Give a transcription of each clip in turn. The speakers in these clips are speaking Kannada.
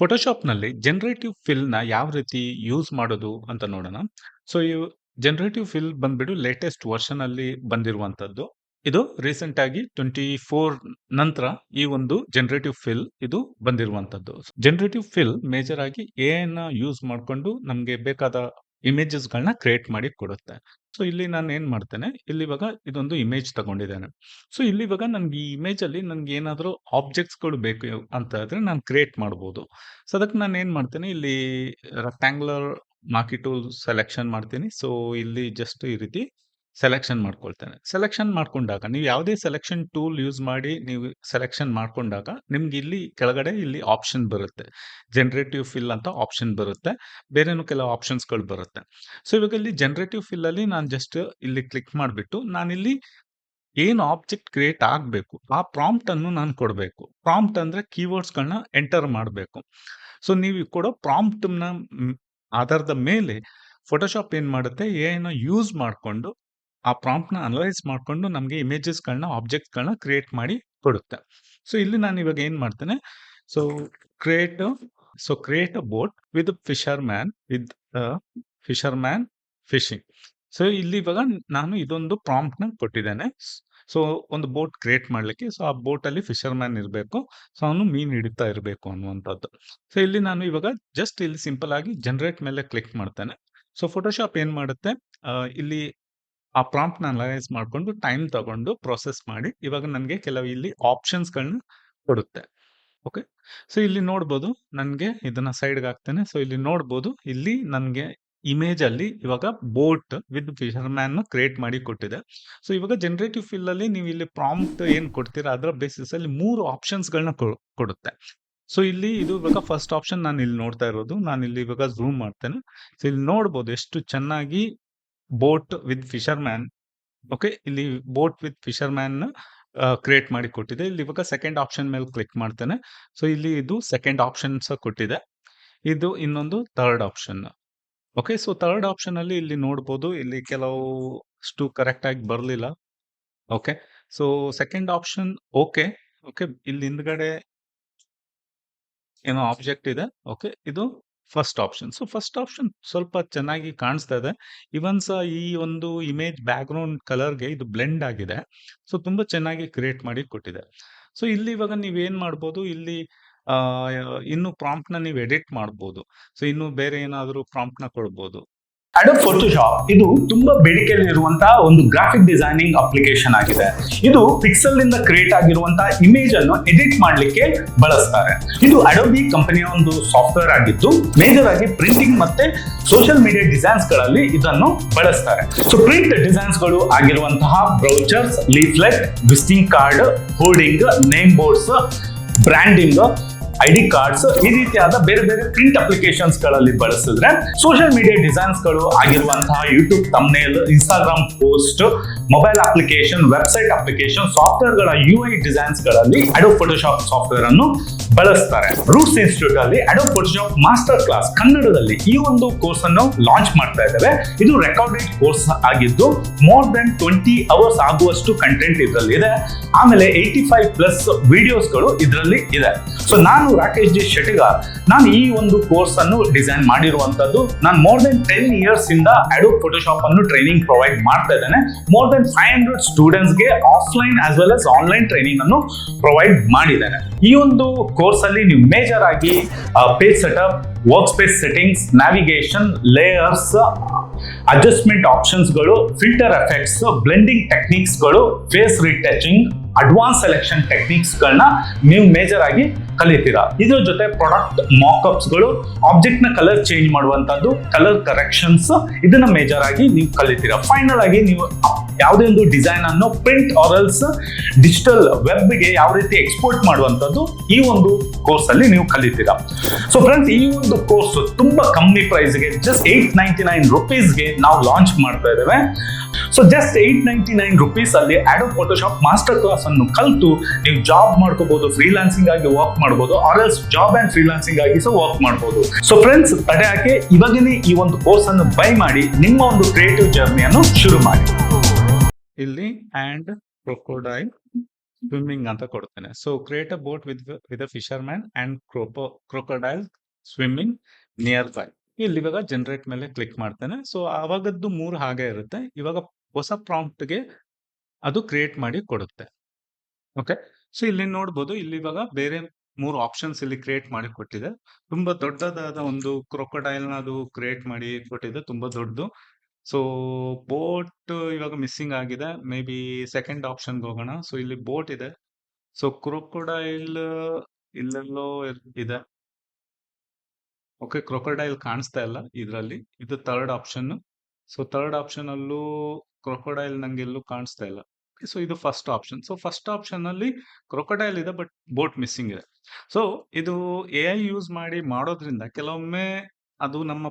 ಫೋಟೋಶಾಪ್‌ನಲ್ಲಿ ಜನರೇಟಿವ್ ಫಿಲ್‌ನ ಯಾವ ರೀತಿ ಯೂಸ್ ಮಾಡೋದು ಅಂತ ನೋಡೋಣ. ಸೊ, ಈ ಜನರೇಟಿವ್ ಫಿಲ್ ಬಂದ್ಬಿಟ್ಟು ಲೇಟೆಸ್ಟ್ ವರ್ಷನ್ ಅಲ್ಲಿ ಬಂದಿರುವಂತದ್ದು. ಇದು ರೀಸೆಂಟ್ ಆಗಿ 24 ನಂತರ ಈ ಒಂದು ಜನರೇಟಿವ್ ಫಿಲ್ ಇದು ಬಂದಿರುವಂತದ್ದು. ಜನರೇಟಿವ್ ಫಿಲ್ ಮೇಜರ್ ಆಗಿ ಎಐನ ಯೂಸ್ ಮಾಡಿಕೊಂಡು ನಮಗೆ ಬೇಕಾದ ಇಮೇಜಸ್‌ಗಳನ್ನ ಕ್ರಿಯೇಟ್ ಮಾಡಿ ಕೊಡುತ್ತೆ. ಸೊ, ಇಲ್ಲಿ ನಾನು ಏನು ಮಾಡ್ತೇನೆ, ಇಲ್ಲಿ ಇವಾಗ ಇದೊಂದು ಇಮೇಜ್ ತಗೊಂಡಿದ್ದೇನೆ. ಸೊ, ಇಲ್ಲಿ ಇವಾಗ ನನ್ಗೆ ಈ ಇಮೇಜಲ್ಲಿ ನನ್ಗೆ ಏನಾದ್ರು ಆಬ್ಜೆಕ್ಟ್ಸ್‌ಗಳು ಬೇಕು ಅಂತ ಆದ್ರೆ ನಾನು ಕ್ರಿಯೇಟ್ ಮಾಡ್ಬೋದು. ಸೊ, ಅದಕ್ಕೆ ನಾನು ಏನು ಮಾಡ್ತೇನೆ, ಇಲ್ಲಿ ರೆಕ್ಟಾಂಗ್ಯುಲರ್ ಮಾರ್ಕಿ ಸೆಲೆಕ್ಷನ್ ಮಾಡ್ತೀನಿ. ಸೊ, ಇಲ್ಲಿ ಜಸ್ಟ್ ಈ ರೀತಿ ಸೆಲೆಕ್ಷನ್ ಮಾಡ್ಕೊಳ್ತೇನೆ. ಸೆಲೆಕ್ಷನ್ ಮಾಡ್ಕೊಂಡಾಗ ನೀವು ಯಾವುದೇ ಸೆಲೆಕ್ಷನ್ ಟೂಲ್ ಯೂಸ್ ಮಾಡಿ ನೀವು ಸೆಲೆಕ್ಷನ್ ಮಾಡ್ಕೊಂಡಾಗ ನಿಮ್ಗೆ ಇಲ್ಲಿ ಕೆಳಗಡೆ ಇಲ್ಲಿ ಆಪ್ಷನ್ ಬರುತ್ತೆ. ಜನರೇಟಿವ್ ಫಿಲ್ ಅಂತ ಆಪ್ಷನ್ ಬರುತ್ತೆ. ಬೇರೆನೂ ಕೆಲವು ಆಪ್ಷನ್ಸ್‌ಗಳು ಬರುತ್ತೆ. ಸೊ, ಇವಾಗ ಇಲ್ಲಿ ಜನರೇಟಿವ್ ಫಿಲ್ ಅಲ್ಲಿ ನಾನು ಜಸ್ಟ್ ಇಲ್ಲಿ ಕ್ಲಿಕ್ ಮಾಡಿಬಿಟ್ಟು ನಾನಿಲ್ಲಿ ಏನು ಆಬ್ಜೆಕ್ಟ್ ಕ್ರಿಯೇಟ್ ಆಗಬೇಕು ಆ ಪ್ರಾಂಪ್ಟ್ ಅನ್ನು ನಾನು ಕೊಡಬೇಕು ಪ್ರಾಂಪ್ಟ್ ಅಂದ್ರೆ ಕೀವರ್ಡ್ಸ್‌ಗಳನ್ನ ಎಂಟರ್ ಮಾಡಬೇಕು ಸೊ, ನೀವು ಕೊಡೋ ಪ್ರಾಂಪ್ಟ್‌ನ ಆಧಾರದ ಮೇಲೆ ಫೋಟೋಶಾಪ್ ಏನು ಮಾಡುತ್ತೆ, ಏನೋ ಯೂಸ್ ಮಾಡ್ಕೊಂಡು ಆ ಪ್ರಾಂಪ್ಟ್‌ನ ಅನಲೈಸ್ ಮಾಡ್ಕೊಂಡು ನಮಗೆ ಇಮೇಜಸ್‌ಗಳನ್ನ, ಆಬ್ಜೆಕ್ಟ್‌ಗಳನ್ನ ಕ್ರಿಯೇಟ್ ಮಾಡಿ ಕೊಡುತ್ತೆ. ಸೊ, ಇಲ್ಲಿ ನಾನು ಇವಾಗ ಏನು ಮಾಡ್ತೇನೆ, so create so create a boat with fisherman with fisherman fishing. So, ಇಲ್ಲಿ ಇವಾಗ ನಾನು ಇದೊಂದು ಪ್ರಾಂಪ್ಟ್‌ನ ಕೊಟ್ಟಿದ್ದೇನೆ. ಸ್ ಒಂದು ಬೋಟ್ ಕ್ರಿಯೇಟ್ ಮಾಡ್ಲಿಕ್ಕೆ. ಸೊ, ಆ ಬೋಟಲ್ಲಿ ಫಿಶರ್ ಮ್ಯಾನ್ ಇರಬೇಕು ಸೊ, ಅವನು ಮೀನ್ ಹಿಡಿತಾ ಇರಬೇಕು ಅನ್ನುವಂಥದ್ದು. ಸೊ, ಇಲ್ಲಿ ನಾನು ಇವಾಗ ಜಸ್ಟ್ ಇಲ್ಲಿ ಸಿಂಪಲ್ ಆಗಿ ಜನರೇಟ್ ಮೇಲೆ ಕ್ಲಿಕ್ ಮಾಡ್ತೇನೆ. ಸೊ, ಫೋಟೋಶಾಪ್ ಏನ್ ಮಾಡುತ್ತೆ, ಇಲ್ಲಿ ಆ ಪ್ರಾಂಪ್ಟ್ ಅನಲೈಸ್ ಮಾಡ್ಕೊಂಡು ಟೈಮ್ ತಗೊಂಡು ಪ್ರೊಸೆಸ್ ಮಾಡಿ ಇವಾಗ ನನಗೆ ಕೆಲವು ಇಲ್ಲಿ ಆಪ್ಷನ್ಸ್‌ಗಳನ್ನ ಕೊಡುತ್ತೆ. ಓಕೆ. ಸೊ, ಇಲ್ಲಿ ನೋಡ್ಬೋದು ನನ್ಗೆ ಇದನ್ನ ಸೈಡ್‌ಗೆ ಹಾಕ್ತೇನೆ. ಸೊ, ಇಲ್ಲಿ ನೋಡ್ಬೋದು ಇಲ್ಲಿ ನನಗೆ ಇಮೇಜ್ ಅಲ್ಲಿ ಇವಾಗ boat with fisherman create ಮಾಡಿ ಕೊಟ್ಟಿದೆ. ಸೊ, ಇವಾಗ ಜನರೇಟಿವ್ ಫೀಲ್ಡ್ ಅಲ್ಲಿ ನೀವು ಇಲ್ಲಿ ಪ್ರಾಂಪ್ಟ್ ಏನ್ ಕೊಡ್ತೀರಾ ಅದರ ಬೇಸಿಸ್ ಅಲ್ಲಿ ಮೂರು ಆಪ್ಷನ್ಸ್ ಗಳನ್ನ ಕೊಡುತ್ತೆ. ಸೊ, ಇಲ್ಲಿ ಇದು ಇವಾಗ ಫಸ್ಟ್ ಆಪ್ಷನ್ ನಾನು ಇಲ್ಲಿ ನೋಡ್ತಾ ಇರೋದು. ನಾನು ಇಲ್ಲಿ ಇವಾಗ ಝೂಮ್ ಮಾಡ್ತೇನೆ. ಸೊ, ಇಲ್ಲಿ ನೋಡ್ಬೋದು ಎಷ್ಟು ಚೆನ್ನಾಗಿ boat with fisherman okay. ಇಲ್ಲಿ boat with fisherman create ಮಾಡಿ ಕೊಟ್ಟಿದೆ. ಇಲ್ಲಿ ಇವಾಗ ಸೆಕೆಂಡ್ ಆಪ್ಷನ್ ಮೇಲೆ ಕ್ಲಿಕ್ ಮಾಡ್ತೇನೆ. ಸೊ, ಇಲ್ಲಿ ಇದು ಸೆಕೆಂಡ್ ಆಪ್ಷನ್ಸ್ ಕೊಟ್ಟಿದೆ. ಇದು ಇನ್ನೊಂದು third option. Okay. So, third option ಅಲ್ಲಿ ಇಲ್ಲಿ ನೋಡ್ಬೋದು ಇಲ್ಲಿ ಕೆಲವು ಅಷ್ಟು ಕರೆಕ್ಟ್ ಆಗಿ ಬರಲಿಲ್ಲ okay. So, second option okay. Okay. ಇಲ್ಲಿ ಹಿಂದ್ಗಡೆ ಏನೋ ಆಬ್ಜೆಕ್ಟ್ ಇದೆ. ಓಕೆ. ಇದು first option. So, first option ಸ್ವಲ್ಪ ಚೆನ್ನಾಗಿ ಕಾಣಿಸ್ತಾ ಇದೆ. ಇವನ್ ಸಹ ಈ ಒಂದು ಇಮೇಜ್ ಬ್ಯಾಕ್‌ಗ್ರೌಂಡ್ ಕಲರ್‌ಗೆ ಇದು ಬ್ಲೆಂಡ್ ಆಗಿದೆ. ಸೊ, ತುಂಬ ಚೆನ್ನಾಗಿ ಕ್ರಿಯೇಟ್ ಮಾಡಿ ಕೊಟ್ಟಿದೆ. ಸೊ, ಇಲ್ಲಿ ಇವಾಗ ನೀವೇನ್ ಮಾಡ್ಬೋದು, ಇಲ್ಲಿ ಇನ್ನು ಪ್ರಾಂಪ್ಟ್‌ನ ನೀವು ಎಡಿಟ್ ಮಾಡ್ಬೋದು. ಸೊ, ಇನ್ನು ಬೇರೆ ಏನಾದರೂ ಪ್ರಾಂಪ್ಟ್‌ನ ಕೊಡ್ಬೋದು. ಅಡೋಬ್ ಫೋಟೋಶಾಪ್ ಇದು ತುಂಬಾ ಬೇಡಿಕೆಯಲ್ಲಿರುವಂತಹ ಒಂದು ಗ್ರಾಫಿಕ್ ಡಿಸೈನಿಂಗ್ ಅಪ್ಲಿಕೇಶನ್ ಆಗಿದೆ. ಇದು ಪಿಕ್ಸೆಲ್ನಿಂದ ಕ್ರಿಯೇಟ್ ಆಗಿರುವಂತಹ ಇಮೇಜ್ ಅನ್ನು ಎಡಿಟ್ ಮಾಡಲಿಕ್ಕೆ ಬಳಸ್ತಾರೆ. ಇದು ಅಡೋಬಿ ಕಂಪನಿಯ ಒಂದು ಸಾಫ್ಟ್ವೇರ್ ಆಗಿದ್ದು ಮೇಜರ್ ಆಗಿ ಪ್ರಿಂಟಿಂಗ್ ಮತ್ತೆ ಸೋಷಿಯಲ್ ಮೀಡಿಯಾ ಡಿಸೈನ್ಸ್ಗಳಲ್ಲಿ ಇದನ್ನು ಬಳಸ್ತಾರೆ. ಸೊ ಪ್ರಿಂಟ್ ಡಿಸೈನ್ಸ್ಗಳು ಆಗಿರುವಂತಹ brochures leaflet visiting card hoarding name boards branding ID cards ಈ ರೀತಿಯಾದ ಬೇರೆ ಬೇರೆ ಪ್ರಿಂಟ್ ಅಪ್ಲಿಕೇಶನ್ಸ್ಗಳಲ್ಲಿ ಬಳಸಿದ್ರೆ ಸೋಷಿಯಲ್ ಮೀಡಿಯಾ ಡಿಸೈನ್ಸ್ಗಳು ಆಗಿರುವಂತಹ YouTube thumbnail Instagram post mobile application website application ಸಾಫ್ಟ್ವೇರ್ಗಳ U I ಡಿಸೈನ್ಸ್ಗಳಲ್ಲಿ ಅಡೋ ಫೋಟೋಶಾಪ್ ಸಾಫ್ಟ್ವೇರ್ ಅನ್ನು ಬಳಸ್ತಾರೆ. ರೂಟ್ಸ್ ಇನ್ಸ್ಟಿಟ್ಯೂಟ್ ಅಲ್ಲಿ ಅಡೋ ಫೋಟೋಶಾಪ್ ಮಾಸ್ಟರ್ ಕ್ಲಾಸ್ ಕನ್ನಡದಲ್ಲಿ ಈ ಒಂದು ಕೋರ್ಸ್ ಅನ್ನು ಲಾಂಚ್ ಮಾಡ್ತಾ ಇದ್ದೇವೆ. ಇದು ರೆಕಾರ್ಡೆಡ್ ಕೋರ್ಸ್ ಆಗಿದ್ದು ಮೋರ್ ದೆನ್ ಟ್ವೆಂಟಿ ಅವರ್ಸ್ ಆಗುವಷ್ಟು ಕಂಟೆಂಟ್ ಇದರಲ್ಲಿ ಇದೆ. ಆಮೇಲೆ ಏಯ್ಟಿ ಫೈವ್ ಪ್ಲಸ್ ವಿಡಿಯೋಸ್ಗಳು ಇದರಲ್ಲಿ ಇದೆ. ಸೊ ನಾನು ರಾಕೇಶ್ ಜಿ ಶೆಟ್ಟಿಗಾರ್ ನಾನು ಈ ಒಂದು ಕೋರ್ಸ್ ಅನ್ನು ಡಿಸೈನ್ ಮಾಡಿರುವಂತದ್ದು ನಾನು ಮೋರ್ ದೆನ್ ಟೆನ್ ಇಯರ್ಸ್ ಇಂದ ಅಡೋಬ್ ಫೋಟೋಶಾಪ್ ಅನ್ನು ಟ್ರೈನಿಂಗ್ ಪ್ರೊವೈಡ್ ಮಾಡ್ತಾ ಇದ್ದೇನೆ. ಮೋರ್ ದೆನ್ ಫೈವ್ ಹಂಡ್ರೆಡ್ ಸ್ಟೂಡೆಂಟ್ಸ್ಗೆ offline as well as online training ಅನ್ನು ಪ್ರೊವೈಡ್ ಮಾಡಿದ್ದೇನೆ. ಈ ಒಂದು ಕೋರ್ಸ್ ಅಲ್ಲಿ ನೀವು ಮೇಜರ್ ಆಗಿ page setup work space settings navigation layers adjustment ಆಪ್ಷನ್ಸ್ಗಳು filter effects blending ಟೆಕ್ನಿಕ್ಸ್ಗಳು ಫೇಸ್ ರಿಟಚಿಂಗ್ ಅಡ್ವಾನ್ಸ್ ಸೆಲೆಕ್ಷನ್ ಟೆಕ್ನಿಕ್ಸ್ಗಳನ್ನ ನೀವು ಮೇಜರ್ ಆಗಿ ಕಲಿತೀರಾ? ಇದ್ರ ಜೊತೆ ಪ್ರಾಡಕ್ಟ್ ಮಾಕಪ್ಸ್ಗಳು ಆಬ್ಜೆಕ್ಟ್ನ ಕಲರ್ ಚೇಂಜ್ ಮಾಡುವಂತದ್ದು ಕಲರ್ ಕರೆಕ್ಷನ್ಸ್ ಇದನ್ನ ಮೇಜರ್ ಆಗಿ ನೀವು ಕಲಿತೀರಾ? ಫೈನಲ್ ಆಗಿ ನೀವು ಯಾವುದೇ ಒಂದು ಡಿಸೈನ್ ಅನ್ನು ಪ್ರಿಂಟ್ ಆರಲ್ಸ್ ಡಿಜಿಟಲ್ ವೆಬ್ಗೆ ಯಾವ ರೀತಿ ಎಕ್ಸ್ಪೋರ್ಟ್ ಮಾಡುವಂತದ್ದು ಈ ಒಂದು ಕೋರ್ಸ್ ಅಲ್ಲಿ ನೀವು ಕಲಿತೀರಾ? ಸೊ ಫ್ರೆಂಡ್ಸ್ ಈ ಒಂದು ಕೋರ್ಸ್ ತುಂಬಾ ಕಮ್ಮಿ ಪ್ರೈಸ್ಗೆ ಜಸ್ಟ್ ಏಟ್ ನೈಂಟಿ ನೈನ್ ರುಪೀಸ್ಗೆ ನಾವು ಲಾಂಚ್ ಮಾಡ್ತಾ ಇದ್ದೇವೆ. So just at ninety nine rupees ಅಲ್ಲಿ ಆಡೋ ಫೋಟೋಶಾಪ್ ಮಾಸ್ಟರ್ ಕ್ಲಾಸ್ ಅನ್ನು ಕಲಿತು, ನೀವು ಜಾಬ್ ಮಾಡ್ಕೋಬಹುದು ಫ್ರೀಲಾನ್ಸಿಂಗ್ ಆಗಿ ವರ್ಕ್ ಮಾಡಬಹುದು or else job and freelancing ಆಗಿ ಸಹ ವರ್ಕ್ ಮಾಡಬಹುದು ಸೊ ಫ್ರೆಂಡ್ಸ್ ತಡೆ ಹಾಕಿ ಇವಾಗನೇ ಈ ಒಂದು ಕೋರ್ಸ್ ಅನ್ನು ಬೈ ಮಾಡಿ, ನಿಮ್ಮ ಒಂದು ಕ್ರಿಯೇಟಿವ್ ಜರ್ನಿಯನ್ನು ಶುರು ಮಾಡಿ ಇಲ್ಲಿ ಆಂಡ್ ಕ್ರೋಕೋಡೈಲ್ ಸ್ವಿಮ್ಮಿಂಗ್ ಅಂತ ಕೊಡ್ತೇನೆ. So create a boat with with a fisherman and ಕ್ರೋಪೋ crocodile swimming nearby. ಇಲ್ಲಿ ಇವಾಗ ಜನರೇಟ್ ಮೇಲೆ ಕ್ಲಿಕ್ ಮಾಡ್ತೇನೆ. ಸೊ ಆವಾಗದ್ದು ಮೂರು ಹಾಗೆ ಇರುತ್ತೆ. ಇವಾಗ ಹೊಸ ಪ್ರಾಂಪ್ಟ್‌ಗೆ ಅದು ಕ್ರಿಯೇಟ್ ಮಾಡಿ ಕೊಡುತ್ತೆ. ಓಕೆ. ಸೊ ಇಲ್ಲಿ ನೋಡ್ಬೋದು, ಇಲ್ಲಿ ಇವಾಗ ಬೇರೆ 3 ಆಪ್ಷನ್ಸ್ ಇಲ್ಲಿ ಕ್ರಿಯೇಟ್ ಮಾಡಿ ಕೊಟ್ಟಿದೆ. ತುಂಬಾ ದೊಡ್ಡದಾದ ಒಂದು ಕ್ರೊಕೊಡೈಲ್‌ನ ಅದು ಕ್ರಿಯೇಟ್ ಮಾಡಿ ಕೊಟ್ಟಿದೆ. ತುಂಬಾ ದೊಡ್ಡದು. ಸೊ ಬೋಟ್ ಇವಾಗ ಮಿಸ್ಸಿಂಗ್ ಆಗಿದೆ. ಮೇ ಬಿ ಸೆಕೆಂಡ್ ಆಪ್ಷನ್‌ಗೆ ಹೋಗೋಣ. ಸೊ ಇಲ್ಲಿ ಬೋಟ್ ಇದೆ. ಸೊ ಕ್ರೊಕೊಡೈಲ್ ಇಲ್ಲೆಲ್ಲೋ ಇದೆ. ಓಕೆ. ಕ್ರೊಕೊಡೈಲ್ ಕಾಣಿಸ್ತಾ ಇಲ್ಲ ಇದ್ರಲ್ಲಿ. ಇದು third option. So third option ಅಲ್ಲೂ ಕ್ರೊಕೊಡೈಲ್ ನಂಗೆಲ್ಲೂ ಕಾಣಿಸ್ತಾ ಇಲ್ಲ. ಸೊ ಇದು first option. So first option ಅಲ್ಲಿ ಕ್ರೊಕೊಡೈಲ್ ಇದೆ ಬಟ್ ಬೋಟ್ ಮಿಸ್ಸಿಂಗ್ ಇದೆ. ಸೊ ಇದು ಎಐ ಯೂಸ್ ಮಾಡಿ ಮಾಡೋದ್ರಿಂದ ಕೆಲವೊಮ್ಮೆ ಅದು ನಮ್ಮ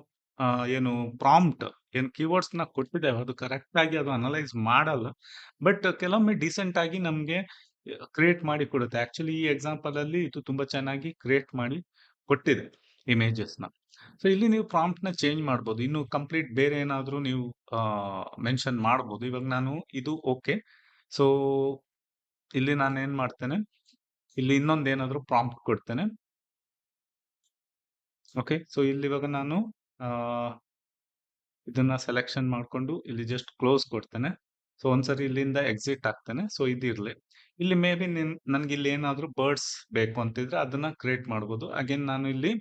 ಏನು ಪ್ರಾಂಪ್ಟ್ ಏನು ಕೀವರ್ಡ್ಸ್‌ನ ಕೊಟ್ಟಿದ್ದೇವೆ ಅದು ಕರೆಕ್ಟ್ ಆಗಿ ಅದು ಅನಲೈಸ್ ಮಾಡಲ್ಲ. ಬಟ್ ಕೆಲವೊಮ್ಮೆ ಡೀಸೆಂಟ್ ಆಗಿ ನಮ್ಗೆ ಕ್ರಿಯೇಟ್ ಮಾಡಿ ಕೊಡುತ್ತೆ. ಆಕ್ಚುಲಿ ಈ ಎಕ್ಸಾಂಪಲ್ ಅಲ್ಲಿ ಇದು ತುಂಬಾ ಚೆನ್ನಾಗಿ ಕ್ರಿಯೇಟ್ ಮಾಡಿ ಕೊಟ್ಟಿದೆ ಇಮೇಜಸ್‌ನ. ಸೊ ಇಲ್ಲಿ ನೀವು ಪ್ರಾಂಪ್ಟ್‌ನ ಚೇಂಜ್ ಮಾಡ್ಬೋದು. ಇನ್ನು ಕಂಪ್ಲೀಟ್ ಬೇರೆ ಏನಾದರೂ ನೀವು ಮೆನ್ಷನ್ ಮಾಡ್ಬೋದು. ಇವಾಗ ನಾನು ಇದು ಓಕೆ. ಸೊ ಇಲ್ಲಿ ನಾನು ಏನ್ ಮಾಡ್ತೇನೆ, ಇಲ್ಲಿ ಇನ್ನೊಂದು ಏನಾದ್ರೂ ಪ್ರಾಂಪ್ಟ್ ಕೊಡ್ತೇನೆ. ಓಕೆ. ಸೊ ಇಲ್ಲಿ ಇವಾಗ ನಾನು ಇದನ್ನ ಸೆಲೆಕ್ಷನ್ ಮಾಡ್ಕೊಂಡು ಇಲ್ಲಿ ಜಸ್ಟ್ ಕ್ಲೋಸ್ ಕೊಡ್ತೇನೆ. ಸೊ ಒಂದ್ಸರಿ ಇಲ್ಲಿಂದ ಎಕ್ಸಿಟ್ ಆಗ್ತೇನೆ. ಸೊ ಇದಿರ್ಲಿ. ಇಲ್ಲಿ ಮೇ ಬಿ ನಿನ್ ನನ್ಗೆ ಇಲ್ಲಿ ಏನಾದ್ರೂ ಬರ್ಡ್ಸ್ ಬೇಕು ಅಂತಿದ್ರೆ ಅದನ್ನ ಕ್ರಿಯೇಟ್ ಮಾಡ್ಬೋದು. ಅಗೇನ್ ನಾನು ಇಲ್ಲಿ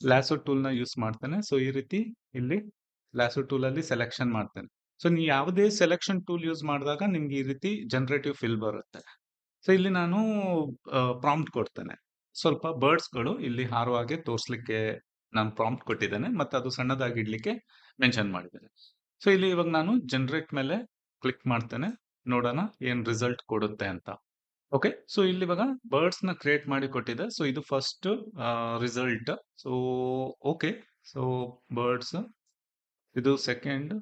ಲ್ಯಾಸೋ ಟೂಲ್‌ನ ಯೂಸ್ ಮಾಡ್ತೇನೆ. ಸೊ ಈ ರೀತಿ ಇಲ್ಲಿ ಲ್ಯಾಸೋ ಟೂಲಲ್ಲಿ ಸೆಲೆಕ್ಷನ್ ಮಾಡ್ತೇನೆ. ಸೊ ನೀವು ಯಾವುದೇ ಸೆಲೆಕ್ಷನ್ ಟೂಲ್ ಯೂಸ್ ಮಾಡಿದಾಗ ನಿಮ್ಗೆ ಈ ರೀತಿ ಜನರೇಟಿವ್ ಫಿಲ್ ಬರುತ್ತೆ. ಸೊ ಇಲ್ಲಿ ನಾನು ಪ್ರಾಂಪ್ಟ್ ಕೊಡ್ತೇನೆ. ಸ್ವಲ್ಪ ಬರ್ಡ್ಸ್‌ಗಳು ಇಲ್ಲಿ ಹಾಗೆ ತೋರಿಸ್ಲಿಕ್ಕೆ ನಾನು ಪ್ರಾಂಪ್ಟ್ ಕೊಟ್ಟಿದ್ದೇನೆ. ಮತ್ತೆ ಅದು ಸಣ್ಣದಾಗಿ ಇಡ್ಲಿಕ್ಕೆ ಮೆನ್ಷನ್ ಮಾಡಿದ್ದೇನೆ. ಸೊ ಇಲ್ಲಿ ಇವಾಗ ನಾನು ಜನರೇಟ್ ಮೇಲೆ ಕ್ಲಿಕ್ ಮಾಡ್ತೇನೆ. ನೋಡೋಣ ಏನು ರಿಸಲ್ಟ್ ಕೊಡುತ್ತೆ ಅಂತ. ಓಕೆ. ಸೊ ಇಲ್ಲಿ ಇವಾಗ ಬರ್ಡ್ಸ್‌ನ ಕ್ರಿಯೇಟ್ ಮಾಡಿ ಕೊಟ್ಟಿದೆ. ಸೊ ಇದು first result. So okay. So birds ಇದು ಸೆಕೆಂಡ್,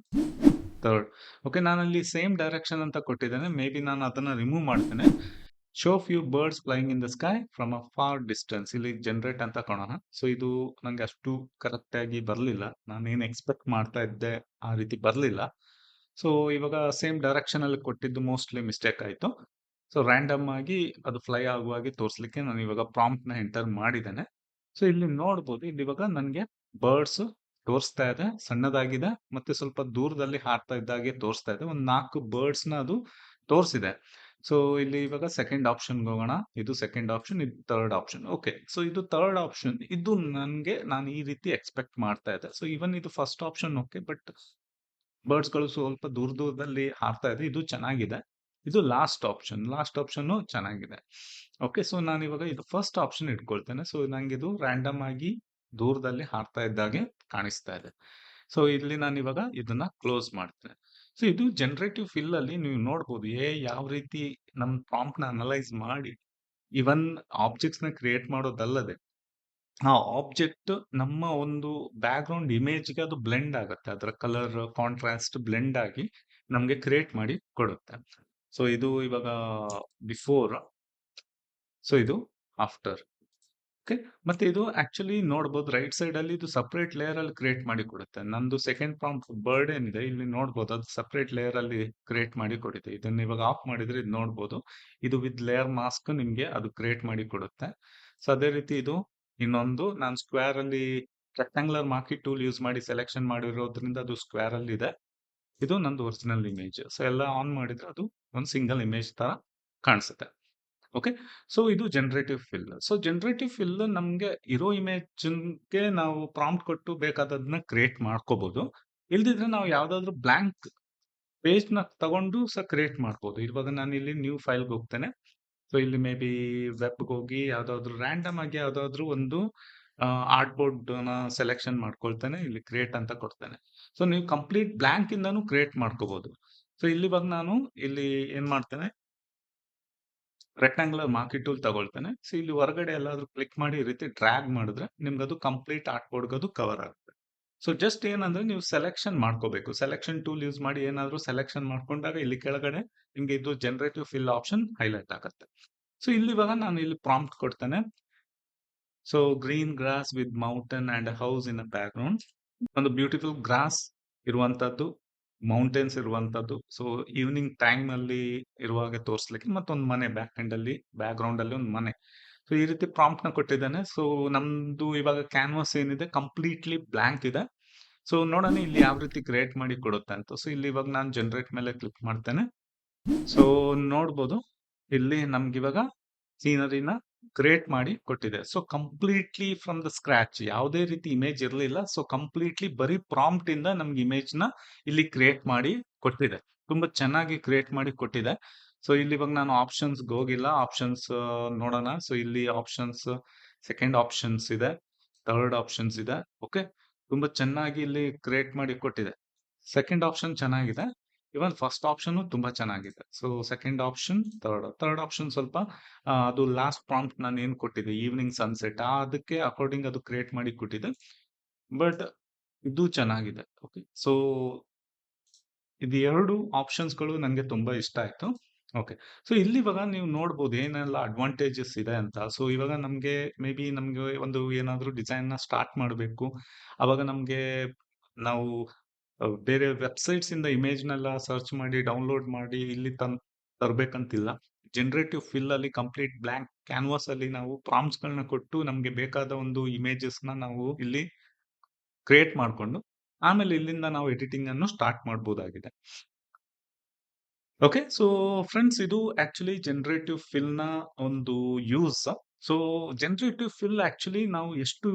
ಥರ್ಡ್. ಓಕೆ. ನಾನಲ್ಲಿ ಸೇಮ್ ಡೈರೆಕ್ಷನ್ ಅಂತ ಕೊಟ್ಟಿದ್ದೇನೆ. ಮೇ ಬಿ ನಾನು ಅದನ್ನ ರಿಮೂವ್ ಮಾಡ್ತೇನೆ. Show few birds flying in the sky from a far distance ಇಲ್ಲಿ ಜನರೇಟ್ ಅಂತ ಕೊಡೋಣ. ಸೊ ಇದು ನನಗೆ ಅಷ್ಟು ಕರೆಕ್ಟಾಗಿ ಬರಲಿಲ್ಲ ನಾನು ಏನು ಎಕ್ಸ್ಪೆಕ್ಟ್ ಮಾಡ್ತಾ ಇದ್ದೆ ಆ ರೀತಿ ಬರಲಿಲ್ಲ ಸೊ ಇವಾಗ ಸೇಮ್ ಡೈರೆಕ್ಷನ್ ಅಲ್ಲಿ ಕೊಟ್ಟಿದ್ದು ಮೋಸ್ಟ್‌ಲಿ ಮಿಸ್ಟೇಕ್ ಆಯಿತು ಸೊ ರ್ಯಾಂಡಮ್ ಆಗಿ ಅದು ಫ್ಲೈ ಆಗುವ ಹಾಗೆ ತೋರಿಸ್ಲಿಕ್ಕೆ ನಾನು ಇವಾಗ ಪ್ರಾಂಪ್ಟ್‌ನ ಎಂಟರ್ ಮಾಡಿದ್ದೇನೆ. ಸೊ ಇಲ್ಲಿ ನೋಡ್ಬೋದು ಇಲ್ಲಿ ಇವಾಗ ನನಗೆ ಬರ್ಡ್ಸ್ ತೋರಿಸ್ತಾ ಇದೆ. ಸಣ್ಣದಾಗಿದೆ. ಮತ್ತೆ ಸ್ವಲ್ಪ ದೂರದಲ್ಲಿ ಹಾರ್ತಾ ಇದ್ದಾಗೆ ತೋರಿಸ್ತಾ ಇದೆ. ಒಂದು 4 ಬರ್ಡ್ಸ್‌ನ ಅದು ತೋರಿಸಿದೆ. ಸೊ ಇಲ್ಲಿ ಇವಾಗ ಸೆಕೆಂಡ್ ಆಪ್ಷನ್‌ಗೆ ಹೋಗೋಣ. ಇದು ಸೆಕೆಂಡ್ ಆಪ್ಷನ್, ಇದು ಥರ್ಡ್ ಆಪ್ಷನ್. ಓಕೆ. ಸೊ ಇದು ಥರ್ಡ್ ಆಪ್ಷನ್. ಇದು ನನಗೆ ನಾನು ಈ ರೀತಿ ಎಕ್ಸ್ಪೆಕ್ಟ್ ಮಾಡ್ತಾ ಇದ್ದೆ. ಸೊ ಇವನ್ ಇದು ಫಸ್ಟ್ ಆಪ್ಷನ್ ಓಕೆ. ಬಟ್ ಬರ್ಡ್ಸ್‌ಗಳು ಸ್ವಲ್ಪ ದೂರ ದೂರದಲ್ಲಿ ಹಾರ್ತಾ ಇದೆ. ಇದು ಚೆನ್ನಾಗಿದೆ. ಇದು ಲಾಸ್ಟ್ ಆಪ್ಷನ್. ಲಾಸ್ಟ್ ಆಪ್ಷನ್ನು ಚೆನ್ನಾಗಿದೆ. ಓಕೆ. ಸೊ ಇವಾಗ ಇದು ಫಸ್ಟ್ ಆಪ್ಷನ್ ಇಟ್ಕೊಳ್ತೇನೆ. ಸೊ ಇದು ರ‍್ಯಾಂಡಮ್ ಆಗಿ ದೂರದಲ್ಲಿ ಹಾರ್ತಾ ಇದ್ದಾಗೆ ಕಾಣಿಸ್ತಾ ಇದೆ. ಸೊ ಇಲ್ಲಿ ನಾನು ಇವಾಗ ಇದನ್ನ ಕ್ಲೋಸ್ ಮಾಡ್ತೇನೆ. ಸೊ ಇದು ಜನರೇಟಿವ್ ಫಿಲ್ ಅಲ್ಲಿ ನೀವು ನೋಡ್ಬೋದು, ಏ, ಯಾವ ರೀತಿ ನಮ್ನ ಅನಲೈಸ್ ಮಾಡಿ ಇವನ್ ಆಬ್ಜೆಕ್ಟ್ಸ್ನ ಕ್ರಿಯೇಟ್ ಮಾಡೋದಲ್ಲದೆ, ಆ ಆಬ್ಜೆಕ್ಟ್ ನಮ್ಮ ಒಂದು ಬ್ಯಾಕ್‌ಗ್ರೌಂಡ್ ಇಮೇಜ್‌ಗೆ ಅದು ಬ್ಲೆಂಡ್ ಆಗುತ್ತೆ. ಅದರ ಕಲರ್ ಕಾಂಟ್ರಾಸ್ಟ್ ಬ್ಲೆಂಡ್ ಆಗಿ ನಮಗೆ ಕ್ರಿಯೇಟ್ ಮಾಡಿ ಕೊಡುತ್ತೆ. ಸೊ ಇದು ಇವಾಗ ಬಿಫೋರ್. ಸೊ ಇದು ಆಫ್ಟರ್. ಓಕೆ. ಮತ್ತೆ ಇದು ಆಕ್ಚುಲಿ ನೋಡ್ಬೋದು ರೈಟ್ ಸೈಡ್ ಅಲ್ಲಿ ಇದು ಸೆಪರೇಟ್ ಲೇಯರ್ ಅಲ್ಲಿ ಕ್ರಿಯೇಟ್ ಮಾಡಿ ಕೊಡುತ್ತೆ. ನಂದು ಸೆಕೆಂಡ್ ಪಾಂಪ್ ಬರ್ಡ್ ಏನಿದೆ, ಇಲ್ಲಿ ನೋಡ್ಬೋದು ಅದು ಸಪ್ರೇಟ್ ಲೇಯರ್ ಅಲ್ಲಿ ಕ್ರಿಯೇಟ್ ಮಾಡಿ ಕೊಡುತ್ತೆ ಇದನ್ನ ಇವಾಗ ಆಫ್ ಮಾಡಿದ್ರೆ ಇದು ನೋಡ್ಬೋದು. ಇದು ವಿತ್ ಲೇಯರ್ ಮಾಸ್ಕ್ ನಿಮ್ಗೆ ಅದು ಕ್ರಿಯೇಟ್ ಮಾಡಿ ಕೊಡುತ್ತೆ. ಸೊ ಅದೇ ರೀತಿ ಇದು ಇನ್ನೊಂದು, ನಾನು ಸ್ಕ್ವೇರ್ ಅಲ್ಲಿ ರೆಕ್ಟಾಂಗ್ಯುಲರ್ ಮಾರ್ಕೆಟ್ ಟೂಲ್ ಯೂಸ್ ಮಾಡಿ ಸೆಲೆಕ್ಷನ್ ಮಾಡಿರೋದ್ರಿಂದ ಅದು ಸ್ಕ್ವೇರ್ ಅಲ್ಲಿ ಇದೆ. ಇದು ನಂದು ಒರಿಜಿನಲ್ ಇಮೇಜ್. ಸೊ ಎಲ್ಲ ಆನ್ ಮಾಡಿದ್ರೆ ಅದು ಒಂದು ಸಿಂಗಲ್ ಇಮೇಜ್ ತರ ಕಾಣಿಸುತ್ತೆ. ಓಕೆ. ಸೊ ಇದು generative fill. So generative fill ನಮ್ಗೆ ಇರೋ ಇಮೇಜ್‌ಗೆ ನಾವು ಪ್ರಾಂಪ್ಟ್ ಕೊಟ್ಟು ಬೇಕಾದದ್ನ ಕ್ರಿಯೇಟ್ ಮಾಡ್ಕೋಬಹುದು. ಇಲ್ದಿದ್ರೆ ನಾವು ಯಾವ್ದಾದ್ರು ಬ್ಲಾಂಕ್ನ ತಗೊಂಡು ಸಹ ಕ್ರಿಯೇಟ್ ಮಾಡ್ಬೋದು. ಇವಾಗ ನಾನು ಇಲ್ಲಿ ನ್ಯೂ ಫೈಲ್‌ಗೆ ಹೋಗ್ತೇನೆ. ಸೊ ಇಲ್ಲಿ ಮೇ ಬಿ ವೆಬ್‌ಗೆ ಹೋಗಿ ಯಾವ್ದಾದ್ರು ರ್ಯಾಂಡಮ್ ಆಗಿ ಯಾವ್ದಾದ್ರು ಒಂದು ಆರ್ಟ್ನ ಸೆಲೆಕ್ಷನ್ ಮಾಡ್ಕೊಳ್ತೇನೆ. ಇಲ್ಲಿ ಕ್ರಿಯೇಟ್ ಅಂತ ಕೊಡ್ತೇನೆ. ಸೊ ನೀವು ಕಂಪ್ಲೀಟ್ ಬ್ಲಾಂಕ್ ಇಂದಾನು ಕ್ರಿಯೇಟ್ ಮಾಡ್ಕೋಬಹುದು. ಸೊ ಇಲ್ಲಿ ಬಗ್ಗೆ ನಾನು ಇಲ್ಲಿ ಏನ್ ಮಾಡ್ತೇನೆ ರೆಕ್ಟಾಂಗ್ಯುಲರ್ ಮಾರ್ಕಿ ಟೂಲ್ ತಗೊಳ್ತೇನೆ. ಸೊ ಇಲ್ಲಿ ಹೊರಗಡೆ ಎಲ್ಲಾದ್ರೂ ಕ್ಲಿಕ್ ಮಾಡಿ ಈ ರೀತಿ ಡ್ರ್ಯಾಗ್ ಮಾಡಿದ್ರೆ ನಿಮ್ಗೆ ಅದು ಕಂಪ್ಲೀಟ್ ಆರ್ಟ್ ಬೋರ್ಡ್‌ಗೆ ಅದು ಕವರ್ ಆಗುತ್ತೆ. ಸೊ ಜಸ್ಟ್ ಏನಂದ್ರೆ ನೀವು ಸೆಲೆಕ್ಷನ್ ಮಾಡ್ಕೋಬೇಕು. ಸೆಲೆಕ್ಷನ್ ಟೂಲ್ ಯೂಸ್ ಮಾಡಿ ಏನಾದರೂ ಸೆಲೆಕ್ಷನ್ ಮಾಡ್ಕೊಂಡಾಗ ಇಲ್ಲಿ ಕೆಳಗಡೆ ನಿಮ್ಗೆ ಇದು ಜನರೇಟಿವ್ ಫಿಲ್ ಆಪ್ಷನ್ ಹೈಲೈಟ್ ಆಗುತ್ತೆ. ಸೊ ಇಲ್ಲಿ ಇವಾಗ ನಾನು ಇಲ್ಲಿ ಪ್ರಾಂಪ್ಟ್ ಕೊಡ್ತೇನೆ. So green grass with mountain and house in a background. ಒಂದು ಬ್ಯೂಟಿಫುಲ್ ಗ್ರಾಸ್ ಇರುವಂತದ್ದು ಮೌಂಟೇನ್ಸ್ ಇರುವಂತದ್ದು. ಸೊ, ಈವ್ನಿಂಗ್ ಟೈಮ್ನಲ್ಲಿ ಇರುವಾಗ ತೋರಿಸ್ಲಿಕ್ಕೆ ಮತ್ತೊಂದು ಮನೆ ಬ್ಯಾಕ್ ಎಂಡ್ ಅಲ್ಲಿ ಬ್ಯಾಕ್ ಗ್ರೌಂಡ್ ಅಲ್ಲಿ ಒಂದು ಮನೆ. ಸೊ, ಈ ರೀತಿ ಪ್ರಾಂಪ್ಟ್‌ನ ಕೊಟ್ಟಿದ್ದಾನೆ. ಸೊ, ನಮ್ದು ಇವಾಗ ಕ್ಯಾನ್ವಾಸ್ ಏನಿದೆ, ಕಂಪ್ಲೀಟ್‌ಲಿ ಬ್ಲಾಂಕ್ ಇದೆ. ಸೊ, ನೋಡೋಣ ಇಲ್ಲಿ ಯಾವ ರೀತಿ ಕ್ರಿಯೇಟ್ ಮಾಡಿ ಕೊಡುತ್ತೆ ಅಂತ. ಸೊ, ಇಲ್ಲಿ ಇವಾಗ ನಾನು ಜನರೇಟ್ ಮೇಲೆ ಕ್ಲಿಕ್ ಮಾಡ್ತೇನೆ. ಸೊ, ನೋಡ್ಬೋದು ಇಲ್ಲಿ ನಮ್ಗಿವಾಗ ಸೀನರಿನ ಕ್ರಿಯೇಟ್ ಮಾಡಿ ಕೊಟ್ಟಿದೆ. So completely from the scratch ಯಾವುದೇ ರೀತಿ ಇಮೇಜ್ ಇರಲಿಲ್ಲ ಸೊ ಕಂಪ್ಲೀಟ್‌ಲಿ ಬರೀ ಪ್ರಾಂಪ್ಟ್ ಇಂದ ನಮ್ಗೆ ನ ಇಲ್ಲಿ ಕ್ರಿಯೇಟ್ ಮಾಡಿ ಕೊಟ್ಟಿದೆ. ತುಂಬಾ ಚೆನ್ನಾಗಿ ಕ್ರಿಯೇಟ್ ಮಾಡಿ ಕೊಟ್ಟಿದೆ. ಸೊ ಇಲ್ಲಿ ಇವಾಗ ನಾನು ಆಪ್ಷನ್ಸ್ ಹೋಗಿಲ್ಲ. ಆಪ್ಷನ್ಸ್ ನೋಡೋಣ. ಸೊ ಇಲ್ಲಿ ಆಪ್ಷನ್ಸ್ ಸೆಕೆಂಡ್ ಆಪ್ಷನ್ಸ್ ಇದೆ. ಥರ್ಡ್ ಆಪ್ಷನ್ಸ್ ಇದೆ. ಓಕೆ. ತುಂಬಾ ಚೆನ್ನಾಗಿ ಇಲ್ಲಿ ಕ್ರಿಯೇಟ್ ಮಾಡಿ ಕೊಟ್ಟಿದೆ. ಸೆಕೆಂಡ್ ಆಪ್ಷನ್ ಚೆನ್ನಾಗಿದೆ. ಇವನ್ ಫಸ್ಟ್ ಆಪ್ಷನ್ ತುಂಬಾ ಚೆನ್ನಾಗಿದೆ. So second option, third. Third option ಸ್ವಲ್ಪ ಅದು ಲಾಸ್ಟ್ ಪ್ರಾಂಪ್ಟ್ ನಾನು ಏನ್ ಕೊಟ್ಟಿದ್ದೆ ಈವ್ನಿಂಗ್ ಸನ್‌ಸೆಟ್ ಅದಕ್ಕೆ ಅಕಾರ್ಡಿಂಗ್ ಅದು ಕ್ರಿಯೇಟ್ ಮಾಡಿ ಕೊಟ್ಟಿದೆ. ಬಟ್ ಇದು ಚೆನ್ನಾಗಿದೆ. ಓಕೆ. ಸೊ ಇದು ಎರಡು ಆಪ್ಷನ್ಸ್‌ಗಳು ನನಗೆ ತುಂಬಾ ಇಷ್ಟ ಆಯ್ತು. ಓಕೆ. ಸೊ ಇಲ್ಲಿ ಇವಾಗ ನೀವು ನೋಡ್ಬೋದು ಏನೆಲ್ಲ ಅಡ್ವಾಂಟೇಜಸ್ ಇದೆ ಅಂತ. ಸೊ ಇವಾಗ ನಮಗೆ ಮೇ ಬಿ ನಮಗೆ ಒಂದು ಏನಾದರೂ ಡಿಸೈನ್‌ನ ಸ್ಟಾರ್ಟ್ ಮಾಡಬೇಕು ಅವಾಗ ನಮಗೆ ನಾವು ಬೇರೆ ವೆಬ್‌ಸೈಟ್ಸ್ ಇಂದ ಇಮೇಜ್‌ನೆಲ್ಲ ಸರ್ಚ್ ಮಾಡಿ ಡೌನ್‌ಲೋಡ್ ಮಾಡಿ ಇಲ್ಲಿ ತನ್ ತರಬೇಕಂತಿಲ್ಲ ಜನರೇಟಿವ್ ಫಿಲ್ ಅಲ್ಲಿ ಕಂಪ್ಲೀಟ್ ಬ್ಲಾಂಕ್ ಕ್ಯಾನ್ವಾಸ್ ಅಲ್ಲಿ ನಾವು ಪ್ರಾಂಪ್ಟ್ಸ್‌ಗಳನ್ನ ಕೊಟ್ಟು ನಮ್ಗೆ ಬೇಕಾದ ಒಂದು ಇಮೇಜಸ್ನ ನಾವು ಇಲ್ಲಿ ಕ್ರಿಯೇಟ್ ಮಾಡ್ಕೊಂಡು, ಆಮೇಲೆ ಇಲ್ಲಿಂದ ನಾವು ಎಡಿಟಿಂಗ್ ಅನ್ನು ಸ್ಟಾರ್ಟ್ ಮಾಡಬಹುದಾಗಿದೆ ಓಕೆ. ಸೊ ಫ್ರೆಂಡ್ಸ್ ಇದು ಆಕ್ಚುಲಿ ಜನರೇಟಿವ್ನ ಒಂದು use. So generative fill actually ನಾವು ಎಷ್ಟು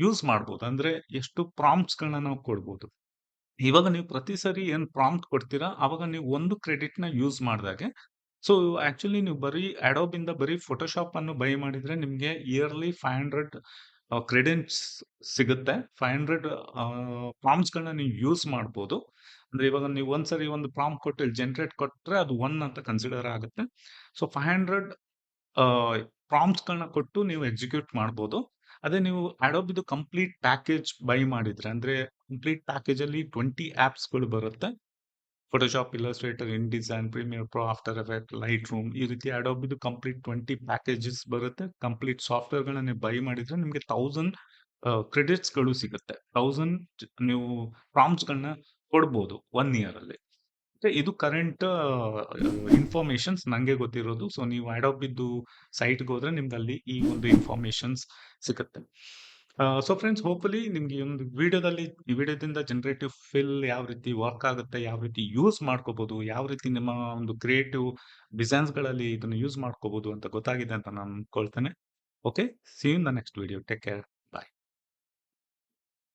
ಯೂಸ್ ಮಾಡ್ಬೋದು ಅಂದ್ರೆ ಎಷ್ಟು ಪ್ರಾಂಪ್ಟ್ಸ್‌ಗಳನ್ನ ನಾವು ಕೊಡ್ಬೋದು. ಇವಾಗ ನೀವು ಪ್ರತಿ ಸರಿ ಏನ್ ಪ್ರಾಂಪ್ಟ್ ಕೊಡ್ತೀರಾ, ಅವಾಗ ನೀವು ಒಂದು ಕ್ರೆಡಿಟ್‌ನ ಯೂಸ್ ಮಾಡಿದಾಗೆ ಸೊ ಆಕ್ಚುಲಿ ನೀವು ಬರೀ ಅಡೋಬ್ ಇಂದ ಬರೀ ಫೋಟೋಶಾಪ್ ಅನ್ನು ಬೈ ಮಾಡಿದ್ರೆ ನಿಮ್ಗೆ ಇಯರ್ಲಿ ಫೈವ್ ಹಂಡ್ರೆಡ್ ಕ್ರೆಡೆನ್ಸ್ ಸಿಗುತ್ತೆ. 500 ಹಂಡ್ರೆಡ್ ಪ್ರಾಮ್ಸ್ಗಳನ್ನ ನೀವು ಯೂಸ್ ಮಾಡ್ಬೋದು. ಅಂದ್ರೆ ಇವಾಗ ನೀವು ಒಂದ್ಸರಿ ಒಂದು ಪ್ರಾಮ್ ಕೊಟ್ಟು ಜನರೇಟ್ ಕೊಟ್ರೆ ಅದು ಒನ್ ಅಂತ ಕನ್ಸಿಡರ್ ಆಗುತ್ತೆ. ಸೊ 500 ಹಂಡ್ರೆಡ್ ಪ್ರಾಮ್ಸ್ಗಳನ್ನ ಕೊಟ್ಟು ನೀವು ಎಕ್ಸಿಕ್ಯೂಟ್ ಮಾಡ್ಬೋದು. ಅದೇ ನೀವು ಅಡೋಬಿದು ಕಂಪ್ಲೀಟ್ ಪ್ಯಾಕೇಜ್ ಬೈ ಮಾಡಿದ್ರೆ, ಅಂದ್ರೆ ಕಂಪ್ಲೀಟ್ ಪ್ಯಾಕೇಜ್ ಅಲ್ಲಿ 20 ಆಪ್ಸ್‌ಗಳು ಬರುತ್ತೆ. Photoshop, Illustrator, InDesign, Premiere Pro After effect, light room ಈ ರೀತಿ ಅಡೋಬಿದು ಕಂಪ್ಲೀಟ್ 20 ಪ್ಯಾಕೇಜಸ್ ಬರುತ್ತೆ. ಕಂಪ್ಲೀಟ್ ಸಾಫ್ಟ್‌ವೇರ್‌ಗಳನ್ನ ನೀವು ಬೈ ಮಾಡಿದ್ರೆ ನಿಮಗೆ ತೌಸಂಡ್ ಕ್ರೆಡಿಟ್ಸ್ಗಳು ಸಿಗುತ್ತೆ. ತೌಸಂಡ್ ನೀವು ಪ್ರಾಂಪ್ಟ್ಸ್‌ಗಳನ್ನ ಕೊಡ್ಬೋದು ಒನ್ ಇಯರ್ ಅಲ್ಲಿ. ಇದು ಕರೆಂಟ್ ಇನ್ಫಾರ್ಮೇಶನ್ಸ್ ನಂಗೆ ಗೊತ್ತಿರೋದು. ಸೊ ನೀವು ಅಡೋಬಿದ್ದು ಸೈಟ್‌ಗೆ ಹೋದ್ರೆ ನಿಮ್ಗೆ ಅಲ್ಲಿ ಈ ಒಂದು ಇನ್ಫಾರ್ಮೇಶನ್ಸ್ ಸಿಗುತ್ತೆ. ಸೊ ಫ್ರೆಂಡ್ಸ್ ಹೋಪ್‌ಫುಲಿ ನಿಮ್ಗೆ ಒಂದು ವಿಡಿಯೋದಲ್ಲಿ ಈ ವಿಡಿಯೋದಿಂದ ಜನರೇಟಿವ್ ಫಿಲ್ ಯಾವ ರೀತಿ ವರ್ಕ್ ಆಗುತ್ತೆ, ಯಾವ ರೀತಿ ಯೂಸ್ ಮಾಡ್ಕೋಬಹುದು, ಯಾವ ರೀತಿ ನಿಮ್ಮ ಒಂದು ಕ್ರಿಯೇಟಿವ್ ಡಿಸೈನ್ಸ್ಗಳಲ್ಲಿ ಇದನ್ನು ಯೂಸ್ ಮಾಡ್ಕೋಬಹುದು ಅಂತ ಗೊತ್ತಾಗಿದೆ ಅಂತ ನಾನು ಅನ್ಕೊಳ್ತೇನೆ. Okay. See in the next video. Take care.